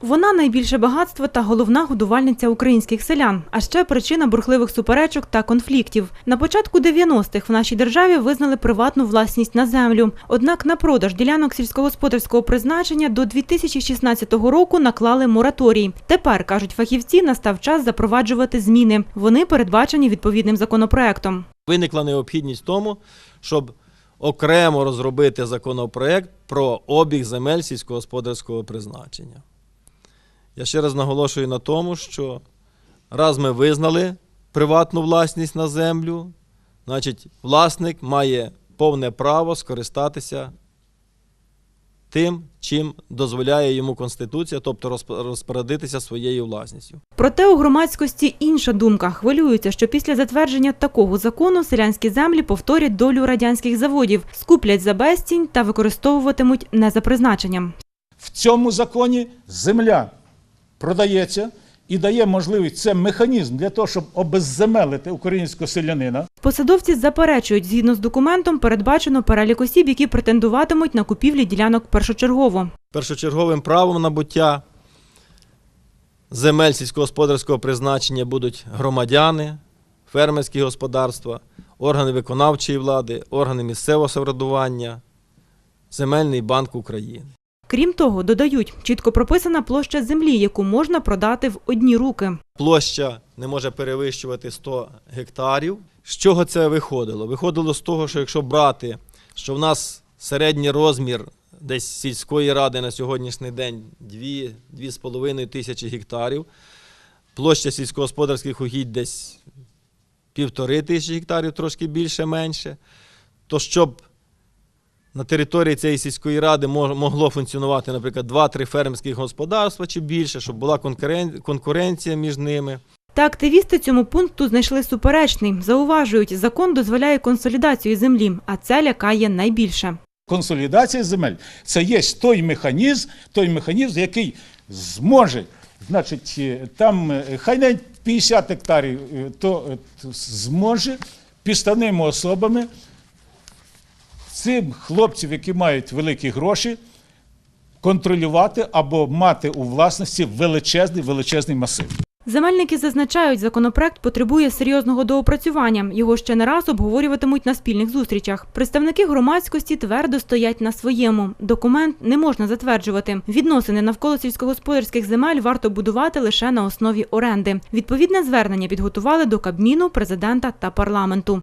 Вона найбільше багатство та головна годувальниця українських селян, а ще причина бурхливих суперечок та конфліктів. На початку 90-х в нашій державі визнали приватну власність на землю. Однак на продаж ділянок сільськогосподарського призначення до 2016 року наклали мораторій. Тепер кажуть фахівці, настав час запроваджувати зміни. Вони передбачені відповідним законопроектом. Виникла необхідність в тому, щоб окремо розробити законопроект про обіг земель сільськогосподарського призначення. Я ще раз наголошую на тому, що раз ми визнали приватну власність на землю, значить власник має повне право скористатися тим, чим дозволяє йому Конституція, тобто розпорядитися своєю власністю. Проте у громадськості інша думка. Хвилюються, що після затвердження такого закону селянські землі повторять долю радянських заводів, скуплять за безцінь та використовуватимуть не за призначенням. В цьому законі земля продається і дає можливість це механізм для того, щоб обезземелити українського селянина. Посадовці заперечують, згідно з документом передбачено перелік осіб, які претендуватимуть на купівлі ділянок першочергово. Першочерговим правом набуття земель сільськогосподарського призначення будуть громадяни, фермерські господарства, органи виконавчої влади, органи місцевого самоврядування, Земельний банк України. Крім того, додають, чітко прописана площа землі, яку можна продати в одні руки. Площа не може перевищувати 100 гектарів. З чого це виходило? Виходило з того, що якщо брати, що в нас середній розмір десь сільської ради на сьогоднішній день 2-2,5 тисячі гектарів, площа сільськогосподарських угідь десь півтори тисячі гектарів, трошки більше-менше, то щоб на території цієї сільської ради могло функціонувати, наприклад, 2-3 фермерських господарства чи більше, щоб була конкурен- конкуренція між ними. Та активісти цьому пункту знайшли суперечний. Зауважують, закон дозволяє консолідацію землі, а це лякає найбільше. Консолідація земель це є той механізм, той механізм, який зможе, значить, е, там е, хай навіть 50 гектарів, е, то зможе підставними особами цим хлопців, які мають великі гроші, контролювати або мати у власності величезний величезний масив. Земельники зазначають, законопроект потребує серйозного доопрацювання. Його ще не раз обговорюватимуть на спільних зустрічах. Представники громадськості твердо стоять на своєму. Документ не можна затверджувати. Відносини навколо сільськогосподарських земель варто будувати лише на основі оренди. Відповідне звернення підготували до Кабміну, президента та парламенту.